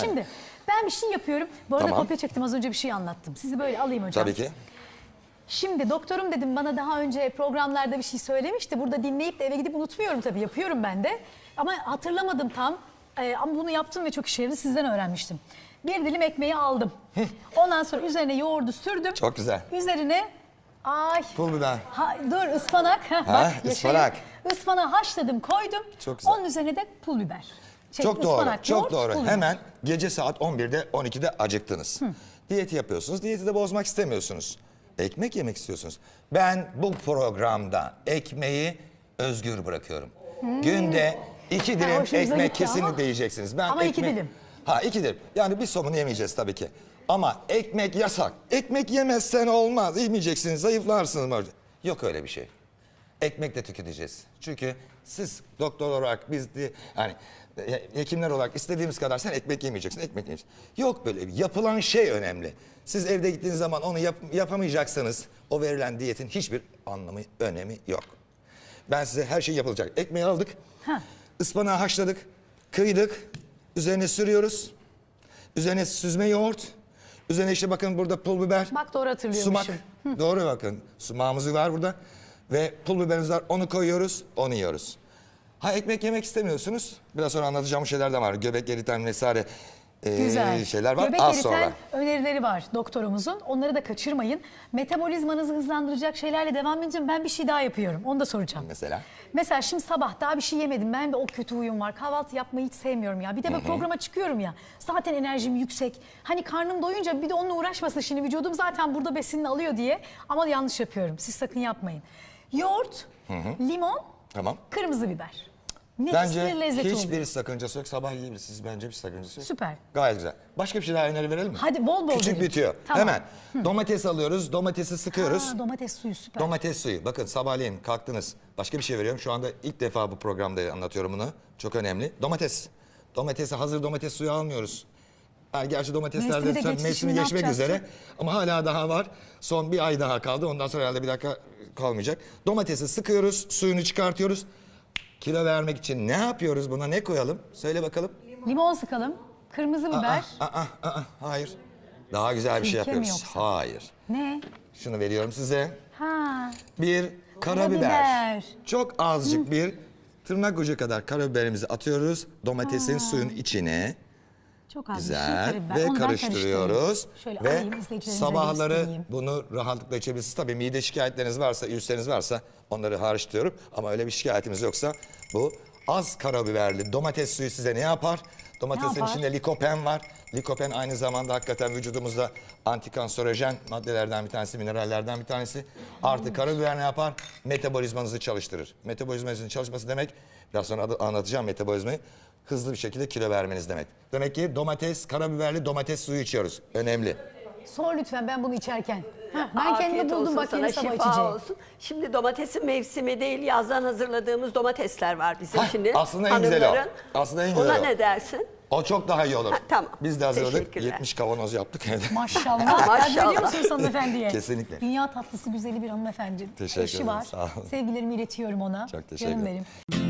Şimdi ben bir şey yapıyorum. Bu arada Tamam. kopya çektim az önce bir şey anlattım. Sizi böyle alayım hocam. Tabii ki. Şimdi doktorum dedim bana daha önce programlarda bir şey söylemişti. Burada dinleyip de eve gidip unutmuyorum tabii yapıyorum ben de. Ama hatırlamadım tam. Ee, ama bunu yaptım ve çok işe yaradı sizden öğrenmiştim. Bir dilim ekmeği aldım. Ondan sonra üzerine yoğurdu sürdüm. Çok güzel. Üzerine ay Pul biber. Ha, dur ıspanak. Ha, bak, ıspanak. yaşayın. Ispanağı haşladım koydum. Çok güzel. Onun üzerine de pul biber. Şey, Çok doğru. ıspanak, Çok yoğurt, doğru. biber. Hemen gece saat 11'de 12'de acıktınız. Diyeti yapıyorsunuz. Diyeti de bozmak istemiyorsunuz. Ekmek yemek istiyorsunuz. Ben bu programda ekmeği özgür bırakıyorum. Günde iki dilim hoşunuza ekmek gitti ama- kesinlikle yiyeceksiniz. Ben Ama iki ekmek- dilim. Ha iki dilim. Yani bir somunu yemeyeceğiz tabii ki. Ama ekmek yasak. Ekmek yemezsen olmaz. Yemeyeceksiniz, zayıflarsınız. Yok öyle bir şey. Ekmek de tüketeceğiz. Çünkü siz doktor olarak biz de hani e, hekimler olarak istediğimiz kadar sen ekmek yemeyeceksin, ekmek yemeyeceksin. Yok böyle bir yapılan şey önemli. Siz evde gittiğiniz zaman onu yap- yapamayacaksanız o verilen diyetin hiçbir anlamı, önemi yok. Ben size her şey yapılacak. Ekmeği aldık, Ha. ıspanağı haşladık, kıydık, üzerine sürüyoruz. Üzerine süzme yoğurt, üzerine işte bakın burada pul biber. Bak doğru hatırlıyormuşum. Sumak. Doğru bakın. Sumağımız var burada. Ve pul biberimiz var. Onu koyuyoruz, onu yiyoruz. Ha ekmek yemek istemiyorsunuz. Biraz sonra anlatacağım şeyler de var. Göbek eriten vesaire e, Güzel. şeyler var. Göbek Az eriten sonra. önerileri var doktorumuzun. Onları da kaçırmayın. Metabolizmanızı hızlandıracak şeylerle devam edince ben bir şey daha yapıyorum. Onu da soracağım. Mesela? Mesela şimdi sabah daha bir şey yemedim. Ben de o kötü huyum var. Kahvaltı yapmayı hiç sevmiyorum ya. Bir de ben programa çıkıyorum ya. Zaten enerjim yüksek. Hani karnım doyunca bir de onunla uğraşmasın şimdi vücudum zaten burada besinini alıyor diye. Ama yanlış yapıyorum. Siz sakın yapmayın. Yoğurt, limon, Tamam. kırmızı biber. Nefis Bence bir lezzet hiçbir oluyor. sakıncası yok. Sabah yiyebilirsiniz. Bence bir sakıncası yok. Süper. Gayet güzel. Başka bir şey daha öneri verelim mi? Hadi bol bol Küçük verin. bitiyor. Tamam. Hemen. Domates alıyoruz. Domatesi sıkıyoruz. Aa, domates suyu süper. Domates suyu. Bakın sabahleyin kalktınız. Başka bir şey veriyorum. Şu anda ilk defa bu programda anlatıyorum bunu. Çok önemli. Domates. Domatesi hazır domates suyu almıyoruz. Ha, gerçi domatesler Mevsimi de geçti, mevsimi şimdi ne geçmek yapacağız? üzere. Ama hala daha var. Son bir ay daha kaldı. Ondan sonra herhalde bir dakika kalmayacak. Domatesi sıkıyoruz. Suyunu çıkartıyoruz. Kilo vermek için ne yapıyoruz buna? Ne koyalım? Söyle bakalım. Limon sıkalım. Kırmızı biber. Aa, aa, aa, hayır. Daha güzel bir şey Sirke mi yapıyoruz. yoksa? Hayır. Ne? Şunu veriyorum size. Ha. Bir karabiber. Karabiber. Çok azıcık bir tırnak ucu kadar karabiberimizi atıyoruz domatesin suyun içine. Çok az bir şey Güzel ve Onu ben karıştırıyoruz. Şöyle Ve alayım izleyicilerimize sabahları göstereyim. bunu rahatlıkla içebilirsiniz. Tabii mide şikayetleriniz varsa, ülseriniz varsa onları hariç diyorum. Ama öyle bir şikayetimiz yoksa bu az karabiberli domates suyu size ne yapar? Domatesin yapar? içinde likopen var. Likopen aynı zamanda hakikaten vücudumuzda antikanserojen maddelerden bir tanesi, minerallerden bir tanesi. Artı karabiber ne yapar? Metabolizmanızı çalıştırır. Metabolizmanızın çalışması demek, biraz sonra anlatacağım metabolizmayı. Hızlı bir şekilde kilo vermeniz demek. Demek ki domates, karabiberli domates suyu içiyoruz. Önemli. Sor lütfen ben bunu içerken. Heh, ben Afiyet kendimi buldum bak yeni sabah şifa içeceğim. olsun. Şimdi domatesin mevsimi değil, yazdan hazırladığımız domatesler var bizim Hah, şimdi. aslında en güzeli o. Aslında en güzeli Ona o. ne dersin? O çok daha iyi olur. Ha, tamam. Biz de hazırladık. Teşekkürler. 70 kavanoz yaptık evde. Maşallah. Maşallah. Biliyor musunuz hanımefendiye? Kesinlikle. Dünya tatlısı güzeli bir hanımefendi. Teşekkür Eşi ederim, var. sağ olun. Sevgilerimi iletiyorum ona. Çok teşekkür Canım ederim. benim.